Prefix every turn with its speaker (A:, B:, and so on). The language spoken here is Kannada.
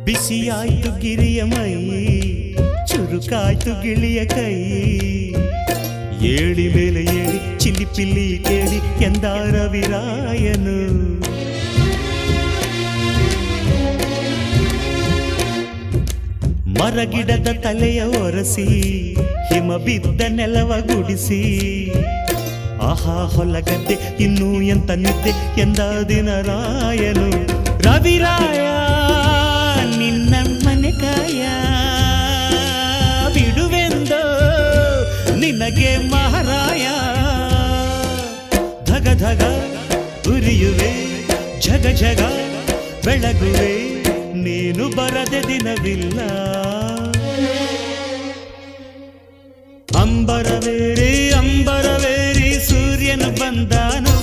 A: ಬಿಸಿಯಾಯ್ತು ಗಿರಿಯ ಮೈ, ಚುರುಕಾಯ್ತು ಗಿಳಿಯ ಕೈ. ಏಳಿ ಮೇಲೆ ಏಳಿ, ಚಿಲ್ಲಿ ಪಿಲ್ಲಿ ಕೇಳಿ ಎಂದಾರ ವಿರಾಯನು. ಮರಗಿಡದ ತಲೆಯ ಒರೆಸಿ, ಹಿಮ ಬಿದ್ದ ನೆಲವ ಗುಡಿಸಿ. ಆಹಾ, ಹೊಲಗದ್ದೆ, ಇನ್ನೂ ಎಂತ ನಿದ್ದೆ ಎಂದ ದಿನ ರಾಯನು. ರವಿರಾಯ ನಿನಗೆ ಮಹಾರಾಯ. ಧಗ ಧಗ ಉರಿಯುವೆ, ಝಗ ಝಗ ಬೆಳಗುವೆ, ನೀನು ಬರದೆ ದಿನವಿಲ್ಲ. ಅಂಬರವೇರಿ ಅಂಬರವೇರಿ ಸೂರ್ಯನು ಬಂದಾನು.